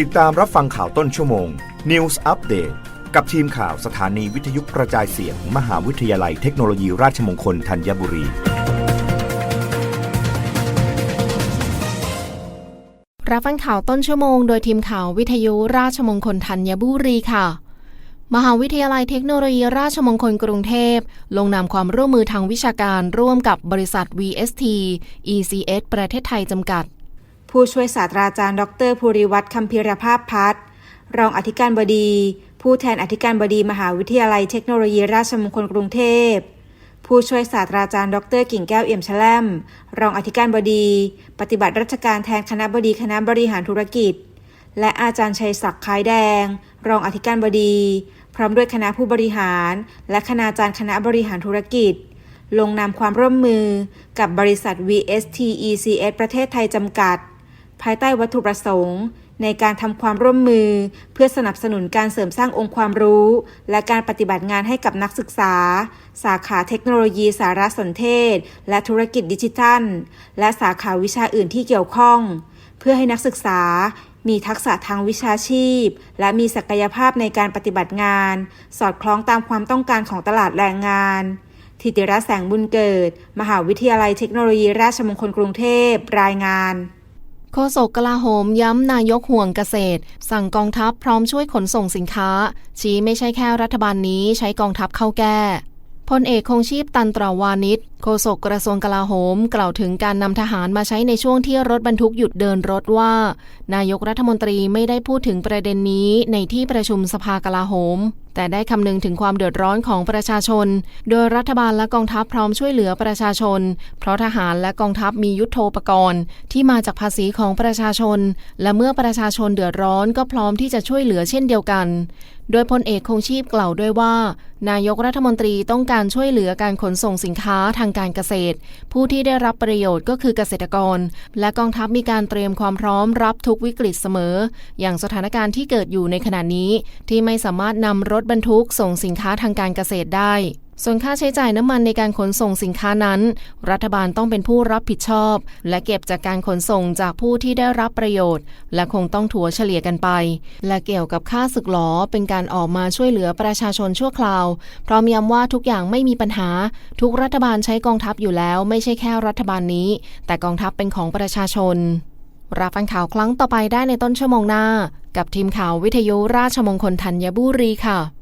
ติดตามรับฟังข่าวต้นชั่วโมง News Update กับทีมข่าวสถานีวิทยุกระจายเสียงมหาวิทยาลัยเทคโนโลยีราชมงคลธัญบุรี รับฟังข่าวต้นชั่วโมงโดยทีมข่าววิทยุราชมงคลธัญบุรีค่ะ มหาวิทยาลัยเทคโนโลยีราชมงคลกรุงเทพ ลงนามความร่วมมือทางวิชาการร่วมกับบริษัท VST ECS ประเทศไทยจำกัด ผู้ช่วยศาสตราจารย์ ดรภูริวัฒน์คำพิรภาพพัฒน์รองอธิการบดี ผู้แทนอธิการบดีมหาวิทยาลัยเทคโนโลยีราชมงคลกรุงเทพ ผู้ช่วยศาสตราจารย์ ดรกิ่งแก้วเอี่ยมแชล่มรองอธิการบดี ปฏิบัติราชการแทนคณะบดีคณะบริหารธุรกิจ และอาจารย์ชัยศักดิ์คล้ายแดง รองอธิการบดี พร้อมด้วยคณะผู้บริหาร และคณาจารย์คณะบริหารธุรกิจ ลงนามความร่วมมือกับบริษัท VST ECS ประเทศไทยจำกัด ภายใต้วัตถุประสงค์ ในการทำความร่วมมือ เพื่อสนับสนุนการเสริมสร้างองค์ความรู้ และการปฏิบัติงานให้กับนักศึกษา สาขาเทคโนโลยีสารสนเทศ และธุรกิจดิจิทัล และสาขาวิชาอื่นที่เกี่ยวข้อง เพื่อให้นักศึกษามีทักษะทางวิชาชีพ และมีศักยภาพในการปฏิบัติงาน สอดคล้องตามความต้องการของตลาดแรงงานทิติรัตน์แสงบุญเกิด มหาวิทยาลัยเทคโนโลยีราชมงคลกรุงเทพ รายงาน โฆษกกลาโหมย้ำนายกห่วงเกษตร สั่งกองทัพพร้อมช่วยขนส่งสินค้า ชี้ไม่ใช่แค่รัฐบาลนี้ใช้กองทัพเข้าแก้ พลเอกคงชีพตันตราวานิชโฆษกกระทรวงกลาโหม กล่าวถึงการนำทหารมาใช้ในช่วงที่รถบรรทุกหยุดเดินรถว่า นายกรัฐมนตรีไม่ได้พูดถึงประเด็นนี้ในที่ประชุมสภากลาโหม แต่ได้คำนึงถึงความเดือดร้อนของประชาชน โดยรัฐบาลและกองทัพพร้อมช่วยเหลือประชาชน เพราะทหารและกองทัพมียุทโธปกรณ์ ที่มาจากภาษีของประชาชน และเมื่อประชาชนเดือดร้อนก็พร้อมที่จะช่วยเหลือเช่นเดียวกัน โดยพลเอกคงชีพกล่าวด้วยว่า นายกรัฐมนตรีต้องการช่วยเหลือการขนส่งสินค้าทางการเกษตร ผู้ที่ได้รับประโยชน์ก็คือเกษตรกร และกองทัพมีการเตรียมความพร้อมรับทุกวิกฤตเสมอ อย่างสถานการณ์ที่เกิดอยู่ในขณะนี้ ที่ไม่สามารถนำรถบรรทุกส่งสินค้าทางการเกษตรได้ ส่วนค่าใช้จ่ายน้ำมันในการขนส่งสินค้านั้น รัฐบาลต้องเป็นผู้รับผิดชอบ และเก็บจากการขนส่งจากผู้ที่ได้รับประโยชน์ และคงต้องถัวเฉลี่ยกันไป และเกี่ยวกับค่าสึกหลอเป็นการออกมาช่วยเหลือประชาชนชั่วคราวพร้อมย้ำว่าทุกอย่างไม่มีปัญหา ทุกรัฐบาลใช้กองทัพอยู่แล้ว ไม่ใช่แค่รัฐบาลนี้ แต่กองทัพเป็นของประชาชนรับฟังข่าวครั้งต่อไปได้ในต้นชั่วโมงหน้า กับทีมข่าววิทยุราชมงคลธัญบุรีค่ะ